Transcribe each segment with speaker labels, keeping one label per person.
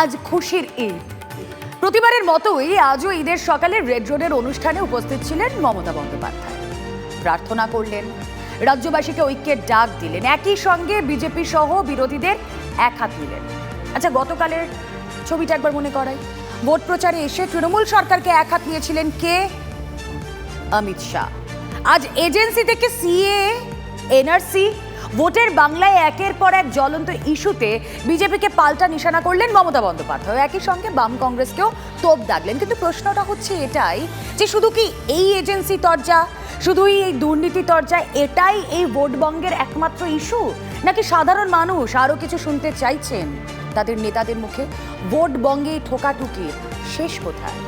Speaker 1: আজ খুশির ঈদ। প্রতিবারের মতোই আজও ঈদের সকালে রেড রোডের অনুষ্ঠানে উপস্থিত ছিলেন মমতা বন্দ্যোপাধ্যায়। প্রার্থনা করলেন, রাজ্যবাসীকে ঐক্যের ডাক দিলেন, একই সঙ্গে বিজেপি সহ বিরোধীদের এক হাত নিলেন। আচ্ছা গতকালের ছবিটা একবার মনে করাই। ভোট প্রচারে এসে তৃণমূল সরকারকে এক হাত নিয়েছিলেন কে? অমিত শাহ। আজ এজেন্সি থেকে সিএ এনআরসি ভোটের বাংলায় একের পর এক জ্বলন্ত ইস্যুতে বিজেপিকে পাল্টা নিশানা করলেন মমতা বন্দ্যোপাধ্যায়। একই সঙ্গে বাম কংগ্রেসকেও তোপ দাগলেন। কিন্তু প্রশ্নটা হচ্ছে এটাই যে শুধু কি এই এজেন্সি তরজা শুধুই এই দুর্নীতি তরজা, এটাই এই ভোট বঙ্গের একমাত্র ইস্যু? নাকি সাধারণ মানুষ আরও কিছু শুনতে চাইছেন? তাদের নেতাদের মুখে ভোট বঙ্গে এই ঠোকাটুকির শেষ কোথায়?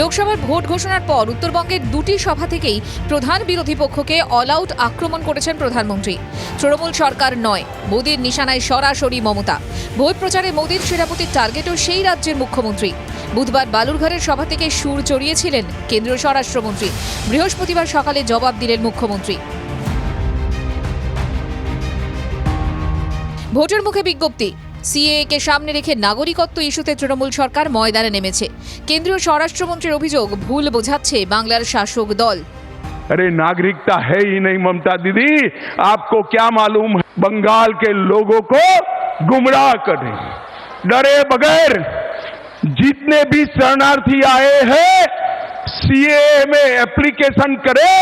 Speaker 2: লোকসভার ভোট ঘোষণার পর উত্তরবঙ্গের দুটি সভা থেকেই প্রধান বিরোধী পক্ষকে অল আউট আক্রমণ করেছেন প্রধানমন্ত্রী। তৃণমূল সরকার নয়, মোদীর নিশানায় সরাসরি মমতা। ভোট প্রচারে মোদীর সেনাপতির টার্গেটও সেই রাজ্যের মুখ্যমন্ত্রী। বুধবার বালুরঘাটের সভা থেকে সুর চড়িয়েছিলেন কেন্দ্রীয় স্বরাষ্ট্রমন্ত্রী। বৃহস্পতিবার সকালে জবাব দিলেন মুখ্যমন্ত্রী। ভোটের মুখে বিজ্ঞপ্তি সিএএ কে সামনে রেখে নাগরিকত্ব ইস্যুতে তৃণমূল সরকার ময়দানে নেমেছে কেন্দ্রীয় স্বরাষ্ট্রমন্ত্রীর অভিযোগ ভুল বোঝাচ্ছে বাংলার শাসক দল
Speaker 3: अरे नागरिकता है ही नहीं ममता दीदी आपको क्या मालूम है बंगाल के लोगों को गुमराह करने डरे बगैर जितने भी शरणार्थी आए हैं सीए में एप्लीकेशन करे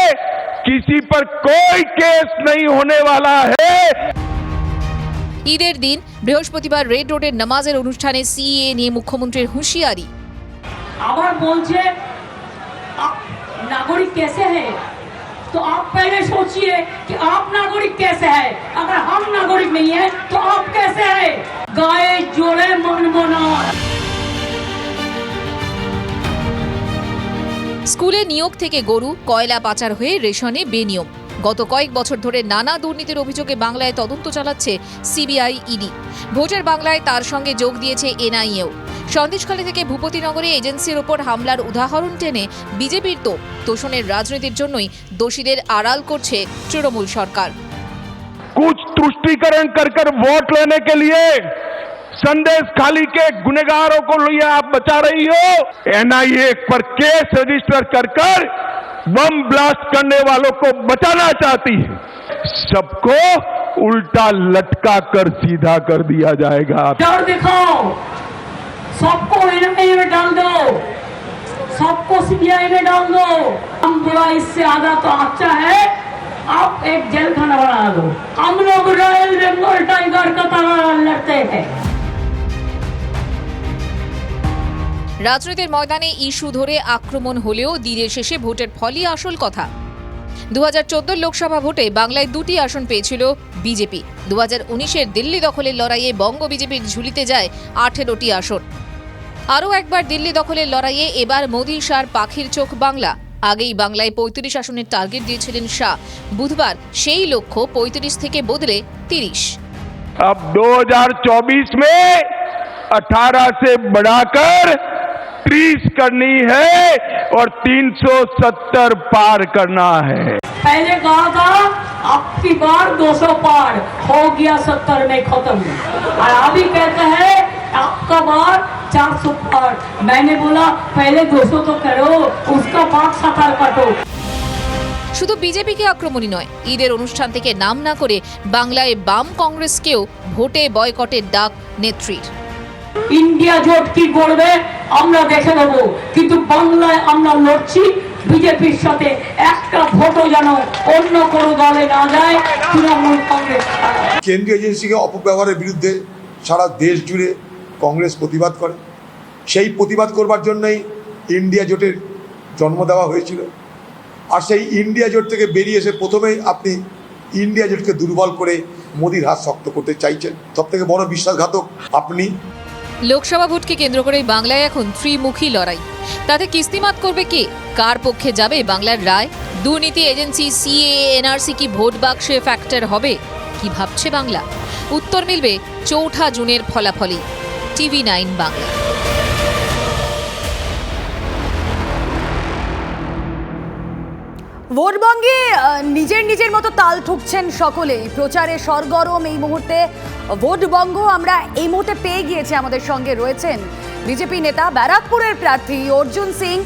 Speaker 3: किसी पर कोई केस नहीं होने वाला है
Speaker 2: ঈদের দিন বৃহস্পতিবার রেড রোডের নামাজের অনুষ্ঠানে সিএ নিয়ে মুখ্যমন্ত্রীর হুঁশিয়ারি
Speaker 4: আবার বলছে आप नागरिक कैसे है तो आप पहले सोचिए कि आप नागरिक कैसे है अगर हम नागरिक नहीं है तो आप कैसे है गाये जोड़े मन बना
Speaker 2: স্কুলে নিয়োগ থেকে গরু কয়লা পাচার হয়ে রেশনে বেনিয়ম গত কয়েক বছর ধরে নানা দুর্নীতির অভিযোগে বাংলায় তদন্ত চালাচ্ছে সিবিআই ইডি ভোটের বাংলায় তার সঙ্গে যোগ দিয়েছে এনআইএও সন্দেশখালী থেকে ভূপতিনগরে এজেন্সির ওপর হামলার উদাহরণ টেনে বিজেপির তো তোষণের রাজনীতির জন্যই দোষীদের আড়াল করছে তৃণমূল সরকার
Speaker 3: कुछ तुष्टिकरण कर कर वोट लेने के लिए संदेश खाली के गुनेगारों को लिए आप बचा रही हो एनआईए पर केस रजिस्टर कर कर बम ब्लास्ट करने वालों को बचाना चाहती है। सबको उल्टा लटका कर सीधा कर दिया जाएगा।
Speaker 4: डर दिखाओ। सबको एनआईए में डाल दो। सबको सीबीआई में डाल दो। हम बोला इससे आधा तो अच्छा है। आप एक जेल खाना बना दो। हम लोग रॉयल बंगाल टाइगर का तरह लड़ते हैं।
Speaker 2: রাজনীতির ময়দানে ইস্যু ধরে আক্রমণ হলেও দিনের শেষে ভোটের ফলই আসল কথা দু হাজার লোকসভা ভোটে বাংলায় দুটি আসন পেয়েছিল বিজেপি দু হাজার উনিশের দিল্লি দখলের লড়াইয়ে বঙ্গ বিজেপির ঝুলিতে যায় আঠেরোটি আসন আরও একবার দিল্লি দখলের লড়াইয়ে এবার মোদী শাহর পাখির চোখ বাংলা আগেই বাংলায় পঁয়ত্রিশ আসনের টার্গেট দিয়েছিলেন শাহ বুধবার সেই লক্ষ্য পঁয়ত্রিশ থেকে বদলে তিরিশ
Speaker 3: अब 2024 में 18 से बढ़ाकर 30 करनी है और 370 पार करना है
Speaker 4: पहले कहा था अब की बार 200 पार हो गया 70 में खत्म और अभी कहते हैं आपका बार 400 पार मैंने बोला पहले 200 तो करो उसका बाद सफर कटो
Speaker 2: শুধু বিজেপিকে আক্রমণই নয় ঈদের অনুষ্ঠান থেকে নাম না করে বাংলায় বাম কংগ্রেসকেও ভোটে বয়কটের ডাক নেত্রীর
Speaker 4: ইন্ডিয়া জোট কি করবে, আমরা দেখে নেব। কিন্তু বাংলায় আমরা লড়ছি, বিজেপির সাথে একটা ভোটও যেন অন্য কোনো দলে না যায়, তৃণমূল কংগ্রেস
Speaker 5: কেন্দ্রীয় এজেন্সিকে অপব্যবহারের বিরুদ্ধে সারা দেশ জুড়ে কংগ্রেস প্রতিবাদ করে। সেই প্রতিবাদ করবার জন্যই ইন্ডিয়া জোটের জন্ম দেওয়া হয়েছিল। আর সেই ইন্ডিয়া জোট থেকে বেরিয়ে এসে প্রথমেই আপনি ইন্ডিয়া জোটকে দুর্বল করে মোদির হাত শক্ত করতে চাইছেন। সব থেকে বড় বিশ্বাসঘাতক আপনি।
Speaker 2: লোকসভা ভোটকে কেন্দ্র করে বাংলায় এখন ত্রিমুখী লড়াই। তাতে কিস্তিমাত করবে কে? কার পক্ষে যাবে বাংলার রায়? দুর্নীতি এজেন্সি সিএএনআরসি কি ভোট বাক্সে ফ্যাক্টর হবে? কি ভাবছে বাংলা? উত্তর মিলবে চৌঠা জুনের ফলাফলে টিভি নাইন বাংলা।
Speaker 1: ভোটবঙ্গে নিজের নিজের মতো তাল ঠুকছেন সকলেই। প্রচারে সরগরম এই মুহূর্তে। ভোটবঙ্গ আমরা এই মুহূর্তে পেয়ে গিয়েছি আমাদের সঙ্গে রয়েছেন বিজেপি নেতা ব্যারাকপুরের প্রার্থী অর্জুন সিং।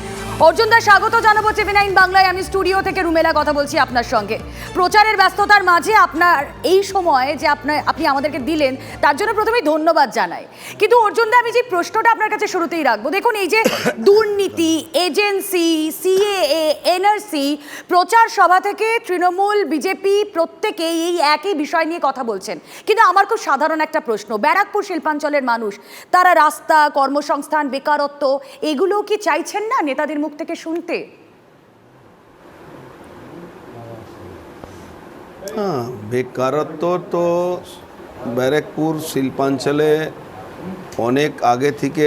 Speaker 1: অর্জুন দা, স্বাগত জানাব টিভি নাইন বাংলায়। আমি স্টুডিও থেকে রুমেলা কথা বলছি আপনার সঙ্গে। প্রচারের ব্যস্ততার মাঝে আপনার এই সময় যে আপনার আপনি আমাদেরকে দিলেন, তার জন্য প্রথমেই ধন্যবাদ জানাই। কিন্তু অর্জুন দা, আমি যে প্রশ্নটা আপনার কাছে শুরুতেই রাখব, দেখুন এই যে দুর্নীতি, এজেন্সি, সিএএ, এনআরসি, প্রচার সভা থেকে তৃণমূল, বিজেপি প্রত্যেকেই এই একই বিষয় নিয়ে কথা বলছেন। কিন্তু আমার খুব সাধারণ একটা প্রশ্ন, ব্যারাকপুর শিল্পাঞ্চলের মানুষ, তারা রাস্তা, কর্মসংস্থান, বেকারত্ব, এগুলো কি চাইছেন না নেতাদের মুখ থেকে শুনতে।
Speaker 6: হ্যাঁ বেকারত্ব তো ব্যারাকপুর, শিল্পাঞ্চলে অনেক আগে থেকে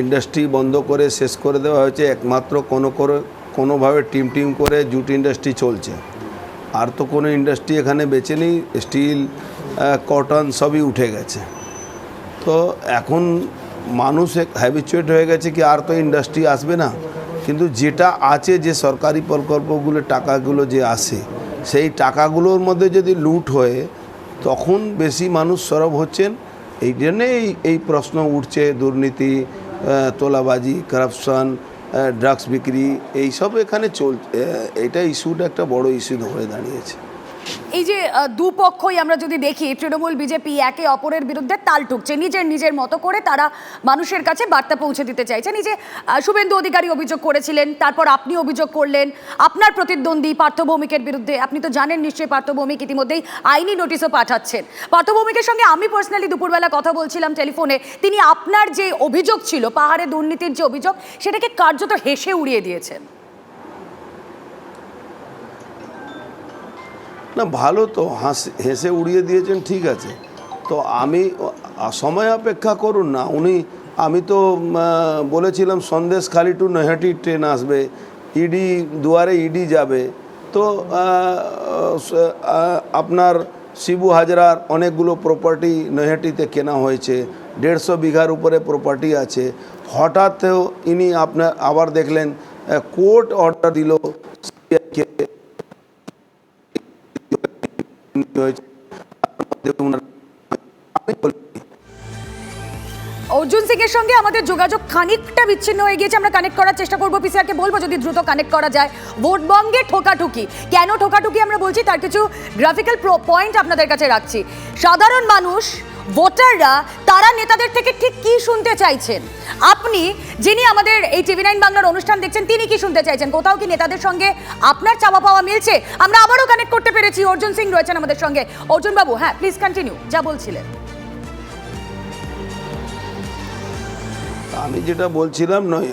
Speaker 6: ইন্ডাস্ট্রি বন্ধ করে শেষ করে দেওয়া হয়েছে। একমাত্র কোনো করে, কোনোভাবে টিম টিম করে জুট ইন্ডাস্ট্রি চলছে। আর তো কোনো ইন্ডাস্ট্রি এখানে বেঁচে নেই, স্টিল কটন সবই উঠে গেছে। তো এখন মানুষ হ্যাবিচুয়েট হয়ে গেছে কি আর তো ইন্ডাস্ট্রি আসবে না? কিন্তু যেটা আছে যে সরকারি প্রকল্পগুলো, টাকাগুলো যে আসে, সেই টাকাগুলোর মধ্যে যদি লুট হয়ে, তখন বেশি মানুষ সরব হচ্ছেন। এই জন্যে এই প্রশ্ন উঠছে, দুর্নীতি তোলাবাজি করাপশন ড্রাগস বিক্রি, এইসব এখানে চল এটা ইস্যুটা একটা বড় ইস্যু ধরে দাঁড়িয়েছে।
Speaker 1: এই যে দুপক্ষই আমরা যদি দেখি, তৃণমূল, বিজেপি একে অপরের বিরুদ্ধে তাল ঠুকছে নিজের নিজের মতো করে তারা মানুষের কাছে বার্তা পৌঁছে দিতে চাইছেন। এই যে শুভেন্দু অধিকারী অভিযোগ করেছিলেন, তারপর আপনি অভিযোগ করলেন, আপনার প্রতিদ্বন্দ্বী পার্থ ভৌমিকের বিরুদ্ধে, আপনি তো জানেন নিশ্চয়ই পার্থ ভৌমিক ইতিমধ্যেই আইনি নোটিশও পাঠাচ্ছেন। পার্থ ভৌমিকের সঙ্গে আমি পার্সোনালি দুপুরবেলা কথা বলছিলাম টেলিফোনে, তিনি আপনার যে অভিযোগ ছিল, পাহাড়ে দুর্নীতির যে অভিযোগ, সেটাকে কার্যত হেসে উড়িয়ে দিয়েছেন।
Speaker 6: না, ভালো তো, হাসি, হেসে উড়িয়ে দিয়েছেন, ঠিক আছে। তো আমি, সময় অপেক্ষা করুন না, উনি, আমি তো বলেছিলাম, Sandeshkhali to Naihati train আসবে, ইডি দুয়ারে ইডি যাবে। তো আপনার শিবু হাজরার অনেকগুলো প্রপার্টি নৈহাটিতে কেনা হয়েছে, দেড়শো বিঘার উপরে প্রপার্টি আছে। হঠাৎ ইনি আপনার, আবার দেখলেন কোর্ট অর্ডার দিল CBI কে
Speaker 1: অর্জুন সিং এর সঙ্গে আমাদের যোগাযোগ খানিকটা বিচ্ছিন্ন হয়ে গিয়েছে। আমরা কানেক্ট করার চেষ্টা করব। পিসিআরকে বলব যদি দ্রুত কানেক্ট করা যায়। ভোটবঙ্গে ঠোকাঠুকি। কেন ঠোকাঠুকি আমরা বলছি? তার কিছু গ্রাফিক্যাল পয়েন্ট আপনাদের কাছে রাখছি। সাধারণ মানুষ ভোটাররা, তারা নেতাদের থেকে ঠিক কি শুনতে চাইছেন? আপনি যিনি আমাদের এই টিভি নাইন বাংলার অনুষ্ঠান দেখছেন, তিনি কি শুনতে চাইছেন? কোথাও কি নেতাদের সঙ্গে আপনার চাওয়া পাওয়া মিলছে? আমরা আবারও কানেক্ট করতে পেরেছি, অর্জুন সিং রয়েছেন আমাদের সঙ্গে। অর্জুন বাবু হ্যাঁ প্লিজ কন্টিনিউ যা বলছিলেন।
Speaker 6: আমি যেটা বলছিলাম নয়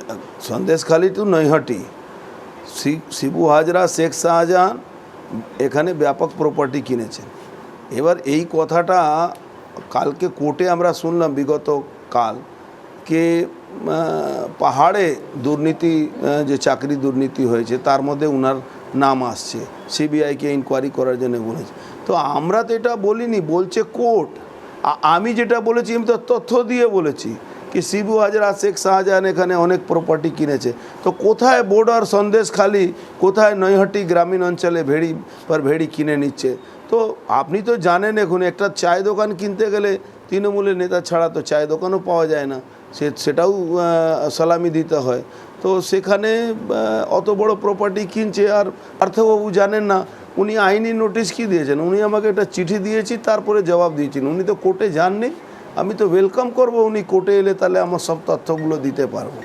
Speaker 6: সন্দেশখালি টু নৈহাটি। শিবু হাজরা, শেখ শাহজাহান, এখানে ব্যাপক প্রপার্টি কিনেছেন। এবার এই কথাটা কালকে কোর্টে আমরা শুনলাম, বিগত কাল, কে পাহাড়ে দুর্নীতি যে চাকরি দুর্নীতি হয়েছে, তার মধ্যে উনার নাম আসছে, সিবিআইকে ইনকোয়ারি করার জন্য বলেছে। তো আমরা তো এটা বলিনি, বলছে কোর্ট। আমি যেটা বলেছি, আমি তো তথ্য দিয়ে বলেছি কি শিবু হাজরা, শেখ শাহজাহান এখানে অনেক প্রপার্টি কিনেছে। তো কোথায় বোর্ডার সন্দেশ খালি, কোথায় নৈহাটি গ্রামীণ অঞ্চলে ভেড়ি পর ভেড়ি কিনে নিচ্ছে? তো আপনি তো জানেন এখন একটা চায় দোকান কিনতে গেলে তৃণমূলের নেতা ছাড়া তো চায় দোকানও পাওয়া যায় না। সে সেটাও সালামি দিতে হয়। তো সেখানে অত বড় প্রপার্টি কিনছে আর পার্থবাবু জানেন না উনি আইনি নোটিশ কি দিয়েছেন? উনি আমাকে একটা চিঠি দিয়েছি তারপরে জবাব দিয়েছেন। উনি তো কোর্টে যাননি আমি তো ওয়েলকাম করব উনি কোর্টে এলে তাহলে আমার সব তথ্যগুলো দিতে পারব।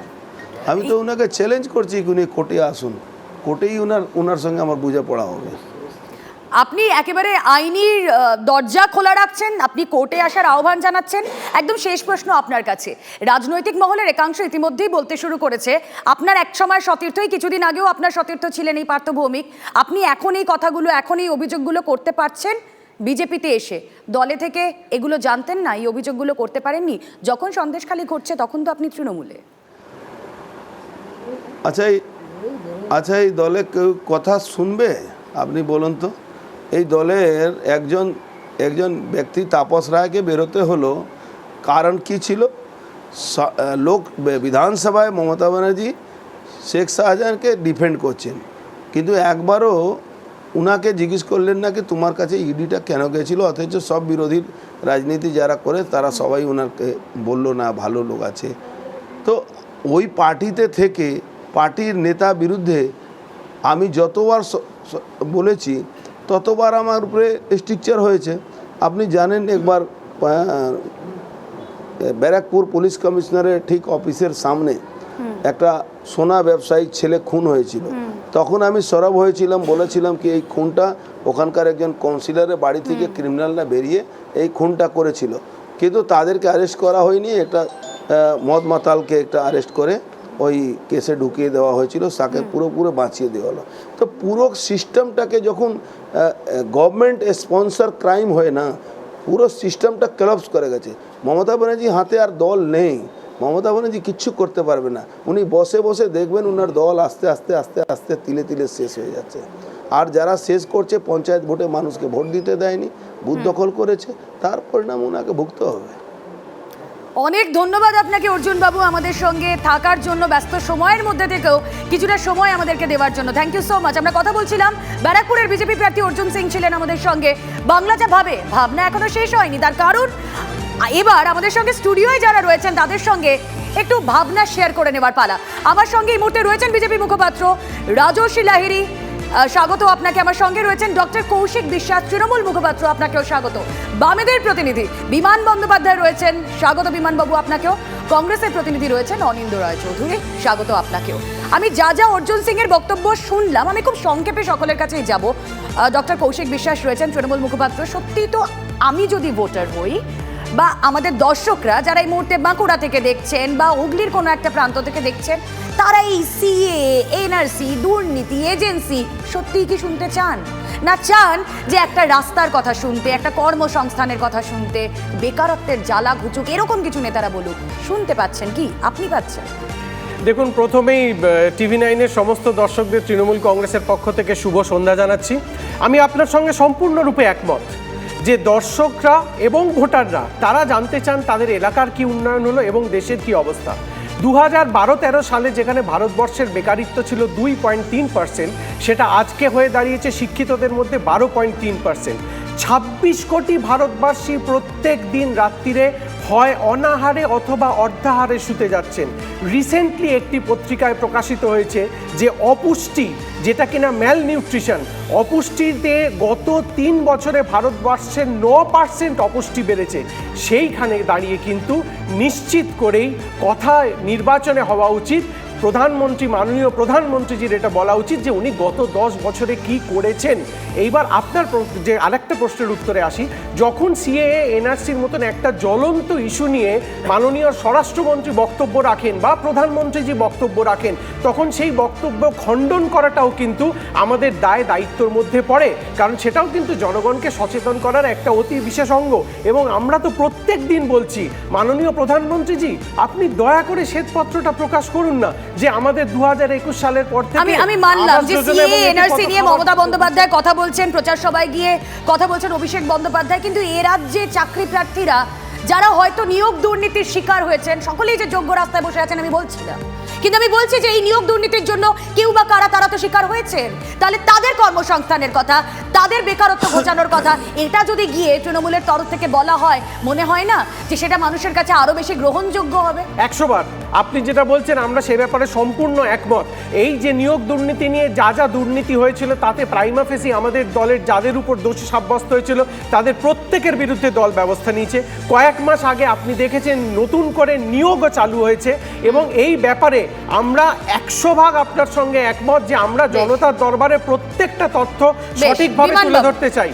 Speaker 6: আমি তো ওনাকে চ্যালেঞ্জ করছি কি উনি কোর্টে আসুন। কোর্টেই ওনার ওনার সঙ্গে আমার বোঝাপড়া হবে।
Speaker 1: আপনি একেবারে আইনির দরজা খোলা রাখছেন, আপনি কোর্টে আসার আহ্বান জানাচ্ছেন, একদম শেষ প্রশ্ন আপনার কাছে। রাজনৈতিক মহলের একাংশ ইতিমধ্যেই বলতে শুরু করেছে, আপনার এক সময় সতীর্থই, কিছুদিন আগেও আপনার সতীর্থ ছিলেন এই পার্থ ভৌমিক আপনি এখন এই কথাগুলো, এখন এই অভিযোগগুলো করতে পারছেন? বিজেপিতে এসে, দলে থেকে এগুলো জানতেন না, এই অভিযোগগুলো করতে পারেননি? যখন সন্দেশখালি ঘটছে, তখন তো আপনি তৃণমূলে।
Speaker 6: আচ্ছা আচ্ছা এই দলে কেউ কথা শুনবে? আপনি বলুন তো। এই দলের একজন একজন ব্যক্তি তাপস রায়কে বেরোতে হলো। কারণ কি ছিল? লোক বিধানসভায় মমতা ব্যানার্জি, শেখ শাহজাহানকে ডিফেন্ড করছেন। কিন্তু একবারও উনাকে জিজ্ঞেস করলেন না কি, তোমার কাছে ইডিটা কেন গেছিল? অথচ সব বিরোধী রাজনীতি যারা করে, তারা সবাই ওনাকে বলল, না, ভালো লোক আছে। তো ওই পার্টিতে থেকে, পার্টির নেতা বিরুদ্ধে আমি যতবার বলেছি ততবার আমার উপরে স্ট্রিকচার হয়েছে। আপনি জানেন একবার ব্যারাকপুর পুলিশ কমিশনারের ঠিক অফিসের সামনে একটা সোনা ব্যবসায়ী ছেলে খুন হয়েছিল। তখন আমি সরব হয়েছিলাম বলেছিলাম কি এই খুনটা ওখানকার একজন কাউন্সিলরের বাড়ি থেকে ক্রিমিনালরা বেরিয়ে এই খুনটা করেছিল। কিন্তু তাদেরকে অ্যারেস্ট করা হয়নি একটা মদ মাতালকে একটা অ্যারেস্ট করে ওই কেসে ঢুকিয়ে দেওয়া হয়েছিল তাকে পুরোপুরো বাঁচিয়ে দেওয়া হলো। তো পুরো সিস্টেমটাকে যখন গভর্নমেন্ট স্পন্সর ক্রাইম হয় না পুরো সিস্টেমটা ক্লাবস করে গেছে। মমতা ব্যানার্জি হাতে আর দল নেই মমতা ব্যানার্জি কিচ্ছু করতে পারবে না। উনি বসে বসে দেখবেন ওনার দল আস্তে আস্তে আস্তে আস্তে তিলে তিলে শেষ হয়ে যাচ্ছে। আর যারা শেষ করছে পঞ্চায়েত ভোটে মানুষকে ভোট দিতে দেয়নি বুথ দখল করেছে তার পরিণাম ওনাকে ভুগতে হবে।
Speaker 1: অনেক ধন্যবাদ আপনাকে অর্জুন বাবু আমাদের সঙ্গে থাকার জন্য ব্যস্ত সময়ের মধ্যে থেকেও কিছুটা সময় আমাদেরকে দেওয়ার জন্য। থ্যাংক ইউ সো মাচ আমরা কথা বলছিলাম, ব্যারাকপুরের বিজেপি প্রার্থী অর্জুন সিং ছিলেন আমাদের সঙ্গে। বাংলা যা ভাবে, ভাবনা এখনও শেষ হয়নি। তার কারণ, এবার আমাদের সঙ্গে স্টুডিওয় যারা রয়েছেন, তাদের সঙ্গে একটু ভাবনা শেয়ার করে নেবার পালা। আমার সঙ্গে এই মুহূর্তে রয়েছেন বিজেপি মুখপাত্র রাজস্বী লাহিড়ী। স্বাগত আপনাকে আমার সঙ্গে রয়েছেন ডক্টর কৌশিক বিশ্বাস, তৃণমূল মুখপাত্র আপনাকেও স্বাগত। বামেদের প্রতিনিধি বিমান বন্দ্যোপাধ্যায় রয়েছেন, স্বাগত বিমানবাবু আপনাকেও। কংগ্রেসের প্রতিনিধি রয়েছেন অনিন্দ রায় চৌধুরী, স্বাগত আপনাকেও। আমি যা যা অর্জুন সিং এর বক্তব্য শুনলাম, আমি খুব সংক্ষেপে সকলের কাছেই যাব। ডক্টর কৌশিক বিশ্বাস রয়েছেন, তৃণমূল মুখপাত্র। সত্যি তো আমি যদি ভোটার হই বা আমাদের দর্শকরা যারা এই মুহূর্তে বাঁকুড়া থেকে দেখছেন বা হুগলির কোনো একটা প্রান্ত থেকে দেখছেন, তারা এই সিএ এনআরসি দুর্নীতি এজেন্সি সত্যিই কি শুনতে চান? না চান যে একটা রাস্তার কথা শুনতে, একটা কর্মসংস্থানের কথা শুনতে, বেকারত্বের জ্বালা ঘুচুক, এরকম কিছু নেতারা বলুক, শুনতে পাচ্ছেন কি? আপনি পাচ্ছেন?
Speaker 7: দেখুন, প্রথমেই টিভি নাইনের সমস্ত দর্শকদের, তৃণমূল কংগ্রেসের পক্ষ থেকে শুভ সন্ধ্যা জানাচ্ছি। আমি আপনার সঙ্গে সম্পূর্ণরূপে একমত। যে দর্শকরা এবং ভোটাররা, তারা জানতে চান তাদের এলাকার কি উন্নয়ন হলো এবং দেশের কি অবস্থা। দু হাজার বারো তেরো সালে যেখানে ভারতবর্ষের বেকারিত্ব ছিল দুই পয়েন্ট তিন পার্সেন্ট, সেটা আজকে হয়ে দাঁড়িয়েছে শিক্ষিতদের মধ্যে বারো পয়েন্ট তিন পার্সেন্ট। ছাব্বিশ কোটি ভারতবাসী প্রত্যেক দিন রাত্রিরে হয় অনাহারে অথবা অর্ধাহারে শুতে যাচ্ছেন। রিসেন্টলি একটি পত্রিকায় প্রকাশিত হয়েছে যে অপুষ্টি, যেটা কিনা ম্যাল নিউট্রিশন অপুষ্টিতে গত তিন বছরে ভারতবর্ষের ন পার্সেন্ট অপুষ্টি বেড়েছে। সেইখানে দাঁড়িয়ে কিন্তু নিশ্চিত করেই কথা নির্বাচনে হওয়া উচিত। প্রধানমন্ত্রী, মাননীয় প্রধানমন্ত্রীজির এটা বলা উচিত যে উনি গত দশ বছরে কি করেছেন। এইবার আপনার যে আরেকটা প্রশ্নের উত্তরে আসি। যখন সিএএ, এনআরসির মতন একটা জ্বলন্ত ইস্যু নিয়ে মাননীয় স্বরাষ্ট্রমন্ত্রী বক্তব্য রাখেন বা প্রধানমন্ত্রীজি বক্তব্য রাখেন, তখন সেই বক্তব্য খণ্ডন করাটাও কিন্তু আমাদের দায় দায়িত্বর মধ্যে পড়ে। কারণ সেটাও কিন্তু জনগণকে সচেতন করার একটা অতি বিশেষ অঙ্গ। এবং আমরা তো প্রত্যেক দিন বলছি, মাননীয় প্রধানমন্ত্রীজি, আপনি দয়া করে শ্বেতপত্রটা প্রকাশ করুন না। যে আমাদের দু হাজার একুশ সালের পর থেকে
Speaker 1: আমি আমি মানলাম যে সিএ এনআরসি নিয়ে মমতা বন্দ্যোপাধ্যায় কথা বলছেন প্রচার সভায় গিয়ে কথা বলছেন অভিষেক বন্দ্যোপাধ্যায় কিন্তু এ রাজ্যে চাকরি প্রার্থীরা যারা হয়তো নিয়োগ দুর্নীতির শিকার হয়েছেন সকলেই যে যোগ্য রাস্তায় বসে আছেন আমি বলছি না। কিন্তু আমি বলছি যে এই নিয়োগ দুর্নীতির জন্য কেউ বা কারা তারা তো শিকার হয়েছেন? তাহলে তাদের কর্মসংস্থানের কথা তাদের বেকারত্ব ঘোচানোর কথা এটা যদি গিয়ে তৃণমূলের তরফ থেকে বলা হয় মনে হয় না যে সেটা মানুষের কাছে আরও বেশি গ্রহণযোগ্য হবে?
Speaker 7: একশো বার। আপনি যেটা বলছেন আমরা সে ব্যাপারে সম্পূর্ণ একমত। এই যে নিয়োগ দুর্নীতি নিয়ে যা যা দুর্নীতি হয়েছিল তাতে প্রাইমা ফেসি আমাদের দলের যাদের উপর দোষী সাব্যস্ত হয়েছিল তাদের প্রত্যেকের বিরুদ্ধে দল ব্যবস্থা নিয়েছে। কয়েক মাস আগে আপনি দেখেছেন নতুন করে নিয়োগও চালু হয়েছে এবং এই ব্যাপারে আমরা একশো ভাগ আপনার সঙ্গে একমত যে আমরা জনতার দরবারে প্রত্যেকটা তথ্য সঠিকভাবে তুলে ধরতে চাই।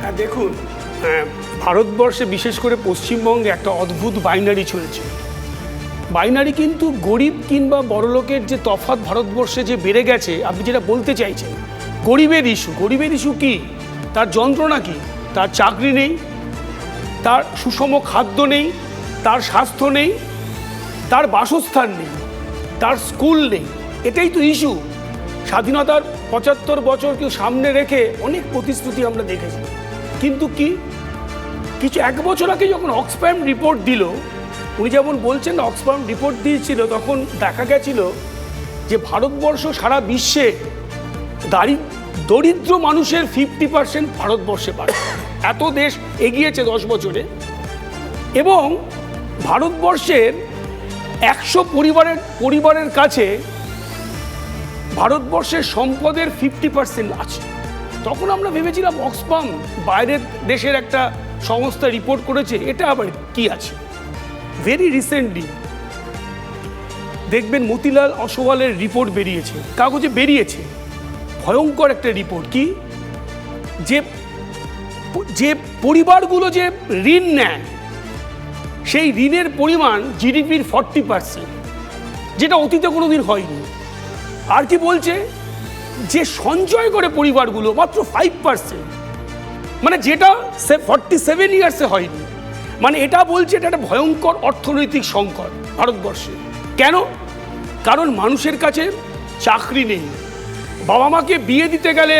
Speaker 8: হ্যাঁ দেখুন হ্যাঁ, ভারতবর্ষে বিশেষ করে পশ্চিমবঙ্গে একটা অদ্ভুত বাইনারি চলছে। বাইনারি কিন্তু গরিব কিংবা বড়লোকের যে তফাৎ ভারতবর্ষে যে বেড়ে গেছে, আপনি যেটা বলতে চাইছেন, গরিবের ইস্যু গরিবের ইস্যু কী? তার যন্ত্রণা কী? তার চাকরি নেই, তার সুষম খাদ্য নেই, তার স্বাস্থ্য নেই, তার বাসস্থান নেই, তার স্কুল নেই, এটাই তো ইস্যু স্বাধীনতার পঁচাত্তর বছর কেউ সামনে রেখে অনেক প্রতিশ্রুতি আমরা দেখেছি। কিন্তু কি? কিছু এক বছর আগে যখন অক্সফ্যাম রিপোর্ট দিল উনি যেমন বলছেন অক্সফ্যাম রিপোর্ট দিয়েছিল, তখন দেখা গেছিল যে ভারতবর্ষ সারা বিশ্বে দারি দরিদ্র মানুষের ফিফটি পার্সেন্ট ভারতবর্ষে পায় এত দেশ এগিয়েছে দশ বছরে। এবং ভারতবর্ষের একশো পরিবারের পরিবারের কাছে ভারতবর্ষের সম্পদের ফিফটি পার্সেন্ট আছে। তখন আমরা ভেবেছিলাম অক্সফাম বাইরের দেশের একটা সংস্থা রিপোর্ট করেছে, এটা আবার কি আছে? ভেরি রিসেন্টলি দেখবেন মতিলাল অসওয়ালের রিপোর্ট বেরিয়েছে, কাগজে বেরিয়েছে। ভয়ঙ্কর একটা রিপোর্ট কি? যে যে পরিবারগুলো যে ঋণ নেয়, সেই ঋণের পরিমাণ জিডিপির ফর্টি পার্সেন্ট যেটা অতীতে কোনো দিন হয়নি। আর কি বলছে? যে সঞ্চয় করে পরিবারগুলো মাত্র ফাইভ পার্সেন্ট মানে যেটা সে ফর্টি সেভেন ইয়ার্সে হয়নি। মানে এটা বলছে এটা একটা ভয়ঙ্কর অর্থনৈতিক সংকট ভারতবর্ষে। কেন? কারণ মানুষের কাছে চাকরি নেই। বাবা মাকে বিয়ে দিতে গেলে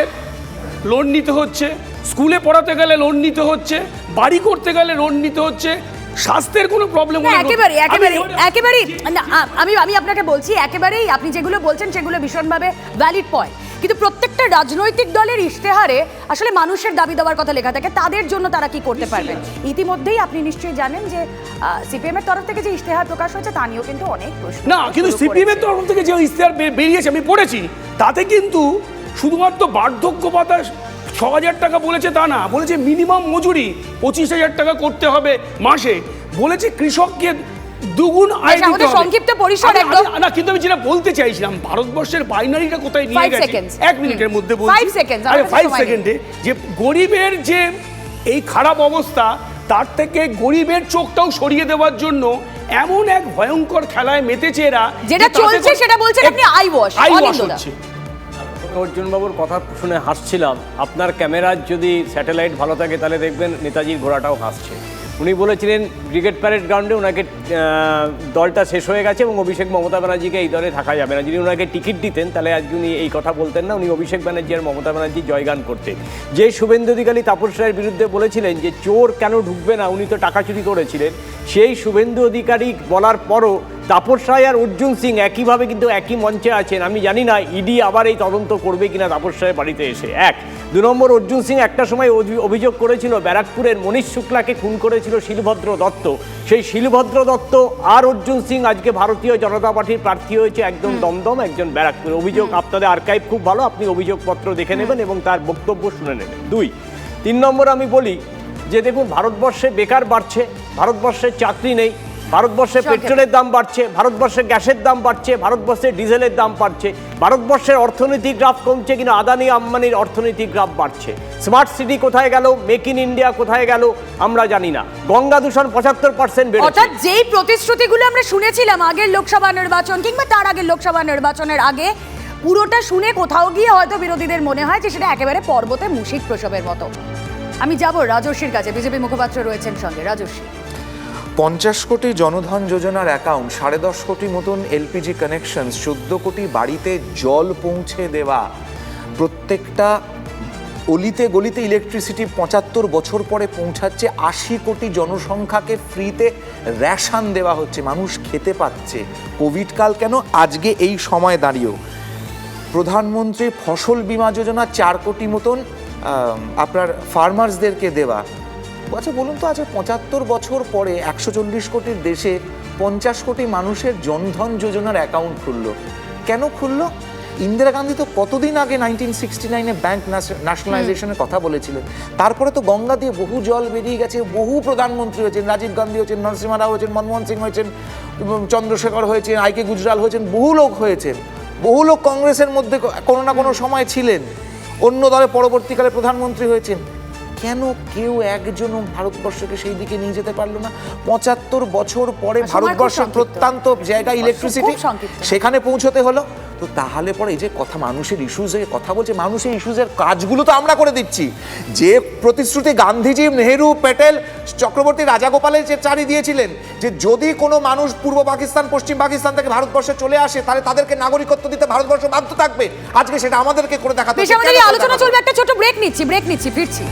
Speaker 8: লোন নিতে হচ্ছে স্কুলে পড়াতে গেলে লোন নিতে হচ্ছে বাড়ি করতে গেলে লোন নিতে হচ্ছে স্বাস্থ্যের কোনো প্রবলেম
Speaker 1: একেবারে একেবারে একেবারে আমি আমি আপনাকে বলছি একেবারেই আপনি যেগুলো বলছেন সেগুলো ভীষণভাবে ভ্যালিড পয়েন্ট কিন্তু প্রত্যেকটা রাজনৈতিক দলের ইশতেহারে আসলে মানুষের দাবি দেওয়ার কথা লেখা থাকে তাদের জন্য তারা কি করতে পারবেন ইতিমধ্যেই আপনি নিশ্চয়ই জানেন যে সিপিএম এর তরফ থেকে যে ইশতেহার প্রকাশ হয়েছে তা নিয়েও কিন্তু অনেক প্রশ্ন
Speaker 8: না কিন্তু সিপিএম এর তরফ থেকে যে ইশতেহার বেরিয়েছে আমি পড়েছি তাতে কিন্তু শুধুমাত্র বার্ধক্য ভাতা ছ হাজার টাকা বলেছে তা না বলেছে মিনিমাম মজুরি পঁচিশ হাজার টাকা করতে হবে মাসে। বলেছে কৃষককে দুগুণ আয়
Speaker 1: আচ্ছা,
Speaker 8: দিতে হবে।
Speaker 1: সংক্ষিপ্ত পরিসর একদম।
Speaker 8: না কিন্তু আমি যেটা বলতে চাইছিলাম ভারতবর্ষের বাইনারিটা কোথায় নিয়ে গেছে? এক মিনিটের মধ্যে বলছি।
Speaker 1: Seconds,
Speaker 8: আরে সেকেন্ডে যে গরিবের যে এই খারাপ অবস্থা তার থেকে গরিবের চোখটাও সরিয়ে দেওয়ার জন্য এমন এক ভয়ঙ্কর খেলায় মেতেছে এরা
Speaker 1: যেটা চলছে সেটা বলছেন আপনি wash,
Speaker 8: eye wash
Speaker 1: অনিন্দদা।
Speaker 8: হচ্ছে।
Speaker 9: অর্জুনবাবুর কথা শুনে হাসছিলাম। আপনার ক্যামেরার যদি স্যাটেলাইট ভালো থাকে তাহলে দেখবেন নেতাজির ঘোড়াটাও হাসছে। উনি বলেছিলেন, ক্রিকেট প্যারেড গ্রাউন্ডে ওনাকে দলটা শেষ হয়ে গেছে এবং অভিষেক মমতা ব্যানার্জিকে এই দলে থাকা যাবে না। যদি ওনাকে টিকিট দিতেন, তাহলে আজকে উনি এই কথা বলতেন না। উনি অভিষেক ব্যানার্জি আর মমতা ব্যানার্জি জয়গান করতেন যে শুভেন্দু অধিকারী তাপস রায়ের বিরুদ্ধে বলেছিলেন যে, চোর কেন ঢুকবে না? উনি তো টাকা চুরি করেছিলেন। সেই শুভেন্দু অধিকারী বলার পরও তাপস রায় আর অর্জুন সিং একইভাবে কিন্তু একই মঞ্চে আছেন। আমি জানি না ইডি আবার এই তদন্ত করবে কিনা তাপস রায়ের বাড়িতে এসে। এক দু নম্বর অর্জুন সিং একটা সময় অভি- অভিযোগ করেছিল ব্যারাকপুরের মনীষ শুক্লাকে খুন করেছিল শিলভদ্র দত্ত। সেই শিলভদ্র দত্ত আর অর্জুন সিং আজকে ভারতীয় জনতা পার্টির প্রার্থী হয়েছে একদম দমদম একজন ব্যারাকপুর। অভিযোগ আপনাদের আর্কাইভ খুব ভালো আপনি অভিযোগপত্র দেখে নেবেন এবং তার বক্তব্য শুনে নেবেন। দুই তিন নম্বর আমি বলি যে দেখুন ভারতবর্ষে বেকার বাড়ছে ভারতবর্ষে চাকরি নেই ভারতবর্ষে পেট্রোলের দাম বাড়ছে ভারতবর্ষে গ্যাসের দাম বাড়ছে ভারতবর্ষে ডিজেলের দাম বাড়ছে ভারতবর্ষের অর্থনৈতিক গ্রাফ কমছে কিন্তু আদানি আম্বানির অর্থনৈতিক গ্রাফ বাড়ছে। স্মার্ট সিটি কোথায় গেল? মেক ইন ইন্ডিয়া কোথায় গেল? আমরা জানি না। গঙ্গা দূষণ পঁচাত্তর পার্সেন্ট
Speaker 1: অর্থাৎ যেই প্রতিশ্রুতিগুলো আমরা শুনেছিলাম আগের লোকসভা নির্বাচন কিংবা তার আগের লোকসভা নির্বাচনের আগে পুরোটা শুনে কোথাও গিয়ে হয়তো বিরোধীদের মনে হয় যে সেটা একেবারে পর্বতে মুশিক প্রসবের মতো। আমি যাব রাজস্বীর কাছে। বিজেপি মুখপাত্র রয়েছেন সঙ্গে। রাজস্বী
Speaker 10: পঞ্চাশ কোটি জনধন যোজনার অ্যাকাউন্ট, সাড়ে দশ কোটি মতন এলপিজি কানেকশন চোদ্দ কোটি বাড়িতে জল পৌঁছে দেওয়া। প্রত্যেকটা অলিতে গলিতে ইলেকট্রিসিটি পঁচাত্তর বছর পরে পৌঁছাচ্ছে, আশি কোটি জনসংখ্যাকে ফ্রিতে রেশন দেওয়া হচ্ছে। মানুষ খেতে পাচ্ছে। কোভিড কাল কেন? আজকে এই সময় দাঁড়িয়েও। প্রধানমন্ত্রী ফসল বীমা যোজনা চার কোটি মতন আপনার ফার্মার্সদেরকে দেওয়া। আচ্ছা বলুন তো আচ্ছা পঁচাত্তর বছর পরে একশো চল্লিশ কোটির দেশে পঞ্চাশ কোটি মানুষের জনধন যোজনার অ্যাকাউন্ট খুললো। কেন খুললো? ইন্দিরা গান্ধী তো কতদিন আগে নাইনটিন সিক্সটি নাইনে ব্যাংক ন্যাশনালাইজেশনের কথা বলেছিলেন। তারপরে তো গঙ্গা দিয়ে বহু জল বেরিয়ে গেছে, বহু প্রধানমন্ত্রী হয়েছেন, রাজীব গান্ধী হয়েছেন, নরসিমা রাও হয়েছেন, মনমোহন সিং হয়েছেন চন্দ্রশেখর হয়েছেন আইকে গুজরাল হয়েছেন, বহু লোক হয়েছেন। বহু লোক কংগ্রেসের মধ্যে কোনো না কোনো সময় ছিলেন। অন্য দলে পরবর্তীকালে প্রধানমন্ত্রী হয়েছেন। কেন কেউ একজনও ভারতবর্ষকে সেই দিকে নিয়ে যেতে পারল না? পঁচাত্তর বছর পরে
Speaker 1: ভারতবর্ষ
Speaker 10: প্রত্যন্ত জায়গায় ইলেকট্রিসিটি সেখানে পৌঁছতে হলো। তো তাহলে পরে এই যে কথা মানুষের ইস্যুজে কথা বলছে মানুষের ইস্যুজের কাজগুলো তো আমরা করে দিচ্ছি। যে প্রতিশ্রুতি গান্ধীজি নেহেরু প্যাটেল চক্রবর্তী রাজাগোপালের যে চারি দিয়েছিলেন যে যদি কোনো মানুষ পূর্ব পাকিস্তান পশ্চিম পাকিস্তান থেকে ভারতবর্ষে চলে আসে তাহলে তাদেরকে নাগরিকত্ব দিতে ভারতবর্ষ বাধ্য থাকবে। আজকে সেটা আমাদেরকে করে দেখাতে
Speaker 1: আলোচনা চলবে? একটা ছোট ব্রেক নিচ্ছি ব্রেক নিচ্ছি ফিরছি।